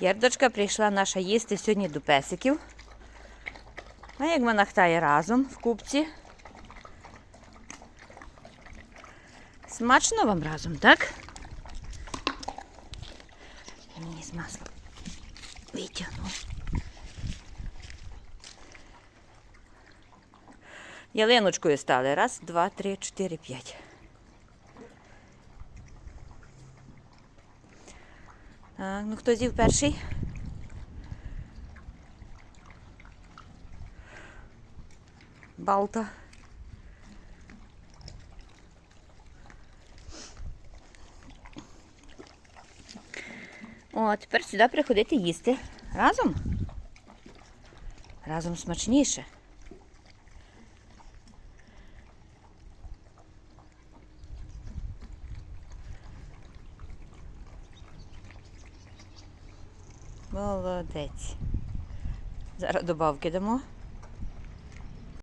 Гердочка прийшла наша їсти сьогодні до песиків. А як вона хтає разом в купці. Смачно вам разом, так? Мені з маслом витягну. Ялиночкою стали. Раз, два, три, чотири, п'ять. Так, ну хто з'їв перший? Балта. О, тепер сюди приходити їсти. Разом? Разом смачніше. Молодець. Зараз добавки дамо.